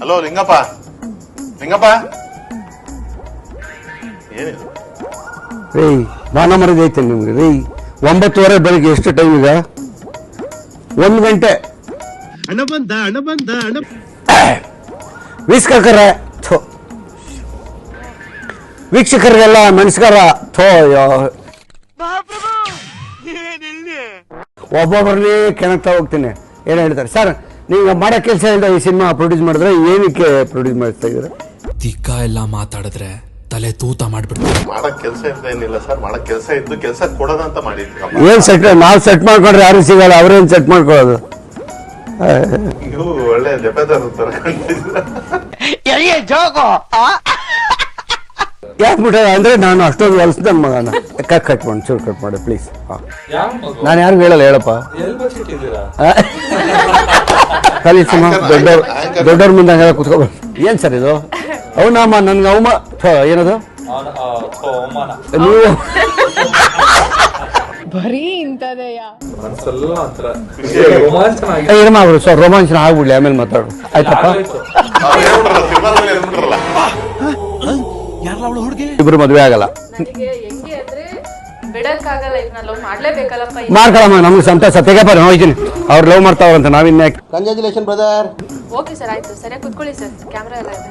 Hello Lingappa Lingappa ಏನಿದು ರೀ ಮಾನ ಮರದ ಐತೆ ನಿಮ್ಗೆ. ರೀ ಒಂಬತ್ತುವರೆ ಬೆಳಿಗ್ಗೆ ಎಷ್ಟು ಟೈಮ್ ಈಗ ಒಂದು ಗಂಟೆ. ಹಣ ಬಂದ ಹಣ ಬಂದ ಹಣ ವೀಕ್ಷಕರ ಥೋ. ವೀಕ್ಷಕರಿಗೆಲ್ಲ ನಮಸ್ಕಾರ. ಥೋ ಯೋ. ಒಬ್ಬೊಬ್ಬರನ್ನೇ ಕೆಣಕ್ತಾ ಹೋಗ್ತೀನಿ. ಏನು ಹೇಳ್ತಾರೆ? ಸರ್ ನೀವು ಮಾಡೋ ಕೆಲಸ ಇಲ್ಲ ಈ ಸಿನಿಮಾ ಪ್ರೊಡ್ಯೂಸ್ ಮಾಡಿದ್ರೆ ಏನಕ್ಕೆ ಪ್ರೊಡ್ಯೂಸ್ ಮಾಡ್ತಾ ಇದ್ದೀರಾ? ತಿಕ್ಕ ಎಲ್ಲ ಮಾತಾಡಿದ್ರೆ ತಲೆ ತೂತ ಮಾಡ್ಬಿಡ್ತಾರೆ. ಮಾಡಕ್ ಕೆಲಸ ಇರ್ತಾ ಏನಿಲ್ಲ ಸರ್ ಮಾಡಕ್ ಕೆಲಸ ಇದ್ದು ಕೆಲಸ ಕೊಡೋದಂತ ಮಾಡಿದ್ವಿ ಏನು ಸೆಟ್ ನಾವು ಸೆಟ್ ಮಾಡ್ಕೊಂಡ್ರೆ ಯಾರು ಸಿಗಲ್ಲ ಅವ್ರೇನು ಸೆಟ್ ಮಾಡ್ಕೊಳ್ಳೋದು? ನೀವು ಒಳ್ಳೆ ದೆಬ್ಬದಾರ ತರ ಕಾಣ್ತಿದ್ದೀರ. ಯಾಕೆ ಬಿಟ್ಟ ಅಂದ್ರೆ ನಾನು ಅಷ್ಟೊಂದು ಹೊಲಸದ ನನ್ನ ಮಗನ. ಕಟ್ ಕಟ್ ಮಾಡಿ ಚೂರು ಕಟ್ ಮಾಡಿ ಪ್ಲೀಸ್ ನಾನು ಯಾರಿಗೂ ಹೇಳಲ್ಲ ಹೇಳಪ್ಪ? ಖಾಲಿ ಸುಮ್ಮ ದೊಡ್ಡವ್ರ ದೊಡ್ಡವ್ರ ಮುಂದೆ ಹಂಗೆಲ್ಲ ಕುತ್ಕೋಬೇಕು. ಏನ್ ಸರ್ ಇದು? ಅವನಮ್ಮ ನನ್ಗೆ ಅವಮ ಥೋ, ಏನದು? ನೀವು? ಬರೀ ಇಂಥದೆಯ? ಏ, ಇರಮ್ಮ ಅವರು ಸೊ ರೋಮಾಂಚನ ಆಗ್ಬಿಡ್ಲಿ ಆಮೇಲೆ ಮಾತಾಡು ಆಯ್ತಪ್ಪ? ಇಬ್ರು ಮದುವೆ ಆಗಲ್ಲ. ನನಗೆ ಹೆಂಗೆ ಅಂದ್ರೆ ಬಿಡಕ್ಕಾಗಲ್ಲ ಇದನ್ನ ಲವ್ ಮಾಡ್ಲೇಬೇಕಲ್ಲಪ್ಪ ಮಾಡ್ಕೊಳಮ್ಮ ನಮ್ಗೆ ಸಂತೋಷ ಹೋಗ್ತೀನಿ ಅವ್ರು ಲವ್ ಮಾಡ್ತಾವ್ರಂತ ನಾವಿನ್ಯಾಕೆ ಕಂಗ್ರ್ಯಾಚುಲೇಷನ್ ಬ್ರದರ್ ಓಕೆ ಸರ್ ಆಯ್ತು. ಸರಿಯಾಗಿ ಕುತ್ಕೊಳ್ಳಿ ಸರ್ ಕ್ಯಾಮ್ರಾ ಎಲ್ಲ ಇದೆ.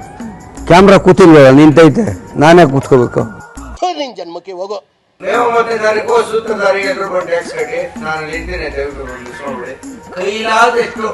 ಕ್ಯಾಮ್ರಾ ಕೂತಿಲ್ವ ನಿಂತೈತೆ. ನಾನೇ ಕೂತ್ಕೋಬೇಕು? ನಿನ್ ಜನ್ಮಕ್ಕೆ ಹೋಗೋ. ನೀವು ಮತ್ತೆ ತಾರೀಕು ಸೂತ್ರಧಾರಿಗೆ ಎದುರು ಬಂದು ಟ್ಯಾಕ್ಸ್ ಕಟ್ಟಿ ನಾನು ನಿಂತಿನಿ ದಯವಿಟ್ಟು ನೋಡ್ಬಿಡಿ ಕೈಲಾದಷ್ಟು.